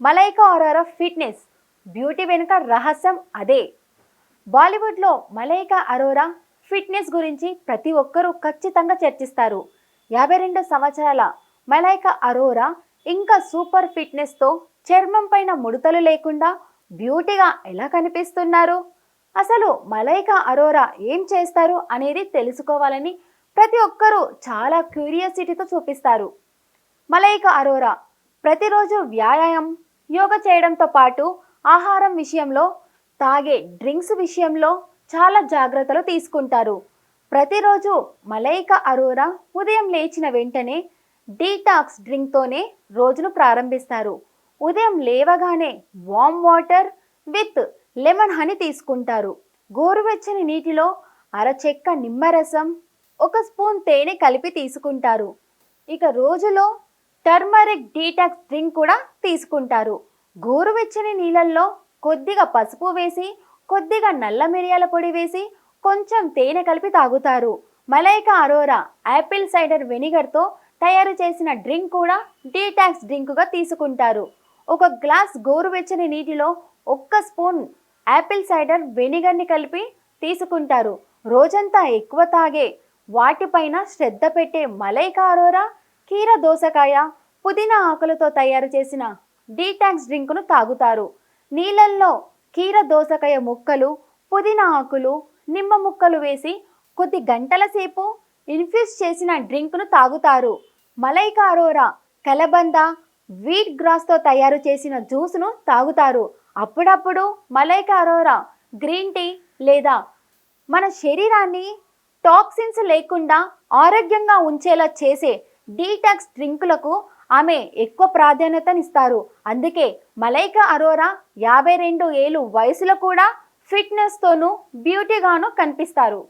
Malaika Arora fitness beauty వెనుక రహస్యం అదే. బాలీవుడ్లో మలైకా అరోరా ఫిట్నెస్ గురించి ప్రతి ఒక్కరూ ఖచ్చితంగా చర్చిస్తారు. యాభై రెండు సంవత్సరాల మలైకా అరోరా ఇంకా సూపర్ ఫిట్నెస్తో చర్మం పైన ముడతలు లేకుండా బ్యూటీగా ఎలా కనిపిస్తున్నారు? అసలు మలైకా అరోరా ఏం చేస్తారు అనేది తెలుసుకోవాలని ప్రతి ఒక్కరూ చాలా క్యూరియాసిటీతో చూపిస్తారు. మలైకా అరోరా ప్రతిరోజు వ్యాయామం యోగా చేయడంతో పాటు ఆహారం విషయంలో తాగే డ్రింక్స్ విషయంలో చాలా జాగ్రత్తలు తీసుకుంటారు. ప్రతిరోజు మలైకా అరోరా ఉదయం లేచిన వెంటనే డీటాక్స్ డ్రింక్తోనే రోజును ప్రారంభిస్తారు. ఉదయం లేవగానే warm water with lemon honey తీసుకుంటారు. గోరువెచ్చని నీటిలో అరచెక్క నిమ్మరసం ఒక స్పూన్ తేనె కలిపి తీసుకుంటారు. ఇక రోజులో టర్మరిక్ డీటాక్స్ డ్రింక్ కూడా తీసుకుంటారు. గోరువెచ్చని నీళ్ళల్లో కొద్దిగా పసుపు వేసి కొద్దిగా నల్ల మిరియాల పొడి వేసి కొంచెం తేనె కలిపి తాగుతారు. మలైకా అరోరా యాపిల్ సైడర్ వెనిగర్తో తయారు చేసిన డ్రింక్ కూడా డీటాక్స్ డ్రింక్గా తీసుకుంటారు. ఒక గ్లాస్ గోరువెచ్చని నీటిలో ఒక్క స్పూన్ యాపిల్ సైడర్ వెనిగర్ని కలిపి తీసుకుంటారు. రోజంతా ఎక్కువ తాగే వాటిపైన శ్రద్ధ పెట్టే మలైకా అరోరా కీర దోసకాయ పుదీనా ఆకులతో తయారు చేసిన డీటాక్స్ డ్రింకును తాగుతారు. నీళ్ళల్లో కీర దోసకాయ ముక్కలు పుదీనా ఆకులు నిమ్మ ముక్కలు వేసి కొద్ది గంటల సేపు ఇన్ఫ్యూజ్ చేసిన డ్రింక్ను తాగుతారు. మలైకా అరోరా కలబంద వీట్ గ్రాస్తో తయారు చేసిన జ్యూస్ను తాగుతారు. అప్పుడప్పుడు మలైకా అరోరా గ్రీన్ టీ లేదా మన శరీరాన్ని టాక్సిన్స్ లేకుండా ఆరోగ్యంగా ఉంచేలా చేసే డీటాక్స్ డ్రింకులకు ఆమె ఎక్కువ ప్రాధాన్యతనిస్తారు అందుకే మలైకా అరోరా యాభై రెండు ఏళ్ళు వయసులో కూడా ఫిట్నెస్తోనూ బ్యూటీగాను కనిపిస్తారు.